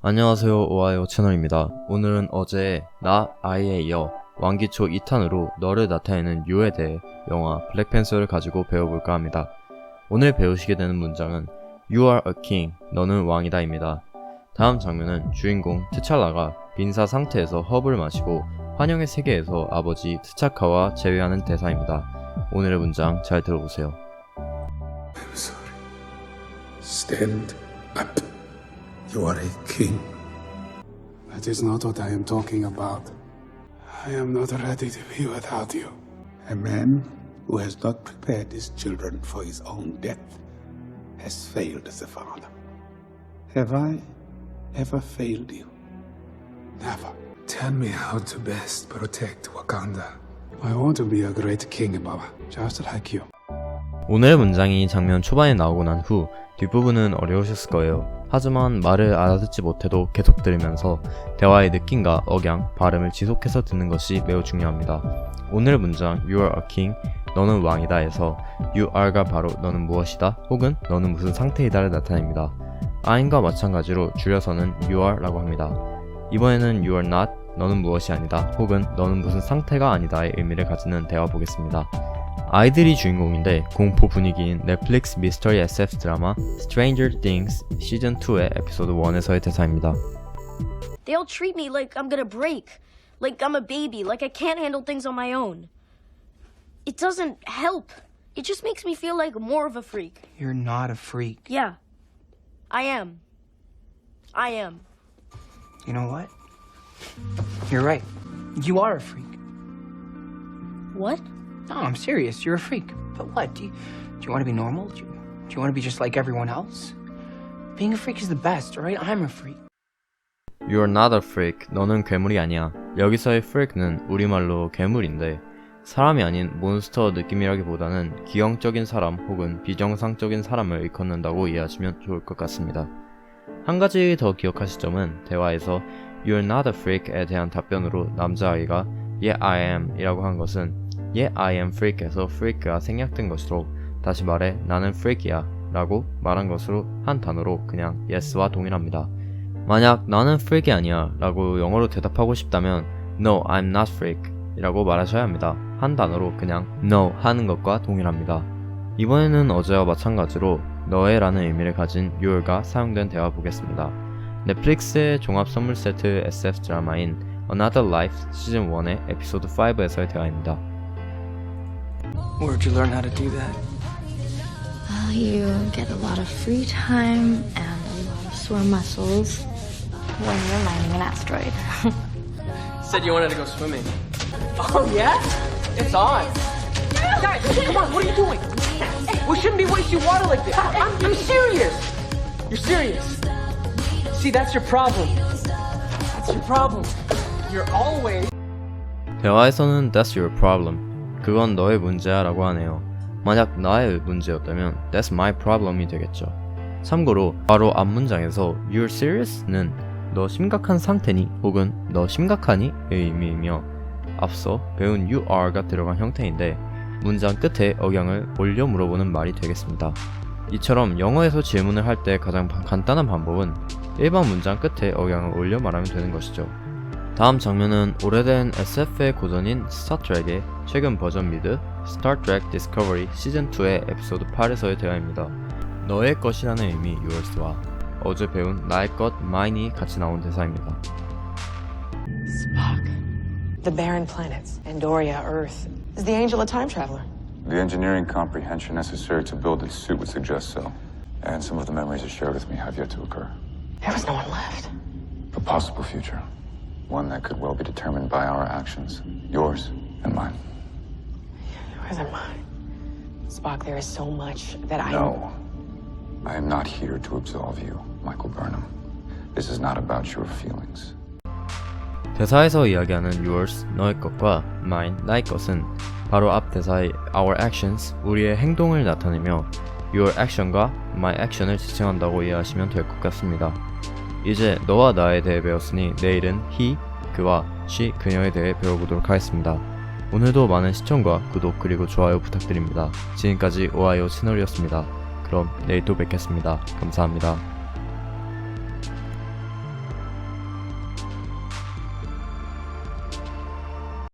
안녕하세요 오하요 채널입니다. 오늘은 어제 나 아이에 이어 왕기초 2탄으로 너를 나타내는 유에 대해 영화 블랙팬서를 가지고 배워볼까 합니다. 오늘 배우시게 되는 문장은 You are a king, 너는 왕이다입니다. 다음 장면은 주인공 트찰라가 빈사 상태에서 허브를 마시고 환영의 세계에서 아버지 트차카와 재회하는 대사입니다. 오늘의 문장 잘 들어보세요. I'm sorry. Stand up. You are a king. That is not what I am talking about. I am not ready to be without you. A man who has not prepared his children for his own death has failed as a father. Have I ever failed you? Never. Tell me how to best protect Wakanda. I want to be a great king, Baba, just like you. 오늘의 문장이 장면 초반에 나오고 난 후 뒷부분은 어려우셨을 거예요. 하지만 말을 알아듣지 못해도 계속 들으면서 대화의 느낌과 억양, 발음을 지속해서 듣는 것이 매우 중요합니다. 오늘 문장 You are a king, 너는 왕이다 에서 You are가 바로 너는 무엇이다 혹은 너는 무슨 상태이다를 나타냅니다. I'm과 마찬가지로 줄여서는 You are라고 합니다. 이번에는 You are not, 너는 무엇이 아니다 혹은 너는 무슨 상태가 아니다의 의미를 가지는 대화 보겠습니다. 아이들이 주인공인데 공포 분위기인 넷플릭스 미스터리 SF 드라마 Stranger Things 시즌 2의 에피소드 1에서의 대사입니다. They'll treat me like I'm gonna break, like I'm a baby, like I can't handle things on my own. It doesn't help. It just makes me feel like more of a freak. You're not a freak. Yeah, I am. I am. You know what? You're right. You are a freak. What? No, I'm serious. You're a freak. But what? Do you, do you want to be normal? Do you, do you want to be just like everyone else? Being a freak is the best, alright? I'm a freak. You're not a freak. 너는 괴물이 아니야. 여기서의 freak는 우리말로 괴물인데 사람이 아닌 몬스터 느낌이라기보다는 기형적인 사람 혹은 비정상적인 사람을 일컫는다고 이해하시면 좋을 것 같습니다. 한 가지 더 기억하실 점은 대화에서 You're not a freak에 대한 답변으로 남자아이가 Yeah I am 이라고 한 것은 Yeah I am freak에서 freak가 생략된 것으로 다시 말해 나는 freak이야 라고 말한 것으로 한 단어로 그냥 yes와 동일합니다. 만약 나는 freak이 아니야 라고 영어로 대답하고 싶다면 No, I'm not freak 이라고 말하셔야 합니다. 한 단어로 그냥 No 하는 것과 동일합니다. 이번에는 어제와 마찬가지로 너의 라는 의미를 가진 you가 사용된 대화 보겠습니다. 넷플릭스의 종합 선물 세트 SF 드라마인 Another Life 시즌 1의 에피소드 5에서의 대화입니다. Where'd you learn how to do that? Well, you get a lot of free time and a lot of sore muscles when you're mining an asteroid. Said you wanted to go swimming. Oh, yeah? It's on. Guys, come on, what are you doing? We shouldn't be wasting water like this. I'm, I'm serious. You're serious. See, that's your problem. That's your problem. You're always. 대화에서는 That's your problem. 그건 너의 문제야 라고 하네요. 만약 나의 문제였다면 That's my problem이 되겠죠. 참고로 바로 앞 문장에서 You're serious는 너 심각한 상태니 혹은 너 심각하니 의 의미이며 앞서 배운 you are가 들어간 형태인데 문장 끝에 억양을 올려 물어보는 말이 되겠습니다. 이처럼 영어에서 질문을 할 때 가장 바- 간단한 방법은 일반 문장 끝에 억양을 올려 말하면 되는 것이죠. 다음 장면은 오래된 SF의 고전인 스타트랙의 최근 버전 미드 Star Trek Discovery 시즌 2의 에피소드 8에서의 대화입니다. 너의 것이라는 의미 Yours와 어제 배운 나의 것 Mine이 같이 나온 대사입니다. Spock. The barren planets, Andoria, Earth. Is the angel a time traveler? The engineering comprehension necessary to build its suit would suggest so. And some of the memories it shared with me have yet to occur. There was no one left. A possible future. One that could well be determined by our actions. Yours and mine. And mine. Spock, there is so much that I No. I am not here to absolve you, Michael Burnham. This is not about your feelings. 대사에서 이야기하는 yours, 너의 것과 mine, 나의 것은 바로 앞 대사의 our actions, 우리의 행동을 나타내며 your action과 my action을 지칭한다고 이해하시면 될 것 같습니다. 이제 너와 나에 대해 배웠으니 내일은 he, 그와 she, 그녀에 대해 배워보도록 하겠습니다. 오늘도 많은 시청과 구독 그리고 좋아요 부탁드립니다. 지금까지 오하이오 채널이었습니다. 그럼 내일 또 뵙겠습니다. 감사합니다.